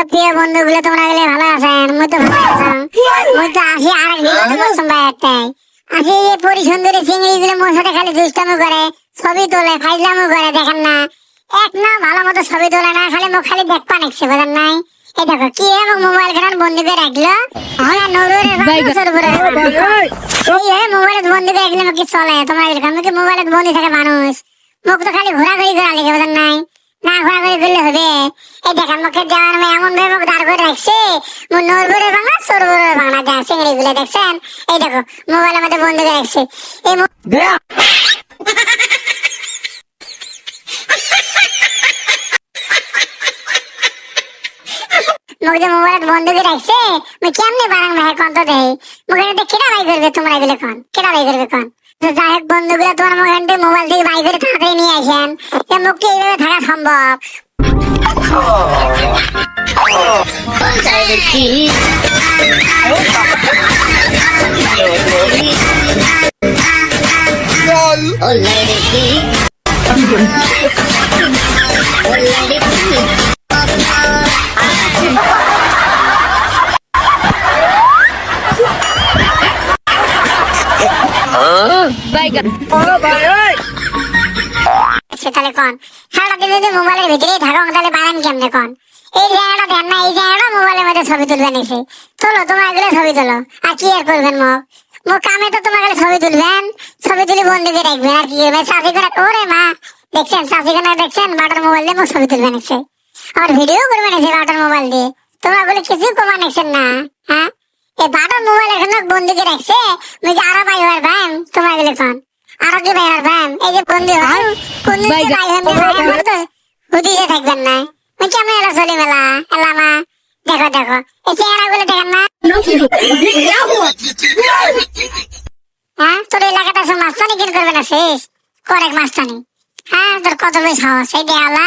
হলো প্রিয় বন্ধুগুলো তোমরা গেলে ভালো আছেন। মুই তো ভালো আছেন মুই তো আসি আর এক ভিডিও করছাম ভাই একটাই। আসি এই পরি সুন্দরী চিংড়ি গুলো মোর সাথে খালি দুষ্টামো করে ছবি তোলে ফাইজলামো করে দেখেন না। এক না ভালো মতো ছবি তোলে না খালি মুখ খালি দেখপা নিচ্ছে বুঝেন নাই? এই দেখো কি এবং মোবাইল খান বন্দি করে রাখল হ্যাঁ নরুরে বাংলাদেশের উপরে এই হে মোবাইলে বন্দি করে রাখলে কি চলে? তোমরা এরকম কি মোবাইলে বন্দি থাকে মানুষ? মুখ তো খালি ঘোরাঘুরি করা লেগে বুঝেন নাই? না ঘোরাঘুরি করলে হবে। এই দেখেন মুখে দেওয়ার মেয়ে এমন ভাবে মুখ দাঁড় করে রাখছে মোর নরবরে বাংলা সরবরে বাংলা যা চিংড়ি গুলো দেখছেন? এই দেখো মোবাইলের মধ্যে বন্দি করে রাখছে। এই মুখ যে মোবাইল বন্ধ করে রাখছে মুই কেমনে বানাং ভাই কোন তো দেই? মুখে এটা কেটা বাই করবে তোমরা এগুলো কোন? কেটা বাই করবে কোন? যাই হোক বন্ধুগুলো তোমার মুখে থেকে মোবাইল থেকে বাই করে তাড়াতাড়ি নিয়ে আসেন। এ মুখকে এইভাবে থাকা সম্ভব? সে তাহলে কোন? সারাটা দিন যদি মোবাইলের ভিতরেই থাকো তাহলে বানান কেমনে কোন? এই জায়গাটা দেন না এই জায়গাটা মোবাইলের মধ্যে ছবি তুলবেন এসে তোলো তোমার এগুলো ছবি তোলো। আর কি আর করবেন মুখ মুখ কামে তো তোমার কাছে ছবি তুলবেন। ছবি তুলে বন্দি করে রাখবেন আর কি করবেন? চাষি করে ওরে মা দেখছেন? চাষি করে দেখছেন? বাটার মোবাইল দিয়ে মুখ ছবি তুলবেন এসে আর ভিডিও করবেন এসে বাটার মোবাইল দিয়ে? তোমরা ওগুলো কিছু কমা নিচ্ছেন না হ্যাঁ? এই বাটার মোবাইল এখানে বন্দি করে রাখছে? মুই যে আরও পাই হওয়ার ভাই তোমরা এগুলো কোন? আরও কি ভাই আর ভাই? এই যে বন্দি হয় কোন ভাই ভাই তো হুদিয়ে থাকবেন না। মুই কেমন এলা চলি মেলা? এলা মা দেখো দেখো। এই চেহারা গুলো দেখেন না? হ্যাঁ তোর এলাকাটা সব মাস্তানি কিন করবে না শেষ? করেক মাস্তানি। হ্যাঁ তোর কত বেশ সাহস। এই দিয়ে আলা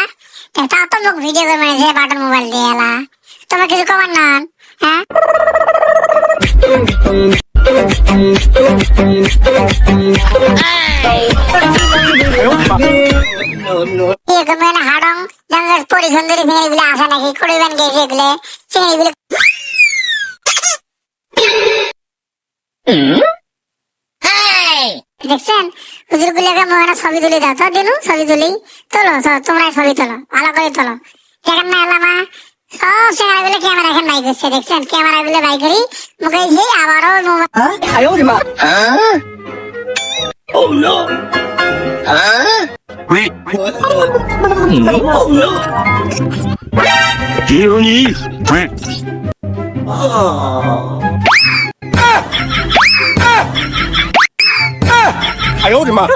তা তো মুখ ভিডিও করবে না যে বাটন মোবাইল দিয়ে আলা তোমার কিছু কমার না? হ্যাঁ? এরকম মানে হাড়ং, জঙ্গল পরিসুন্দরী চিংড়িগুলো আসে নাকি? কড়িবেন গেছে এগুলো? hey! দেখছেন? হুজুর গুলোকে মোহনা ছবি তুলে দাও। তো দিনু, ছবি তুলি। তোলো তোমরা ছবি তোলো। ভালো করে তোলো। দেখেন না এলামা সব চেহারা গুলো ক্যামেরা এখন বাই করছে দেখছেন ক্যামেরা গুলো বাই করি মুখে সেই আবারও mobile 哎呦我的妈！ Huh? Oh no！ Huh? 急死你！ 哎呦我的妈！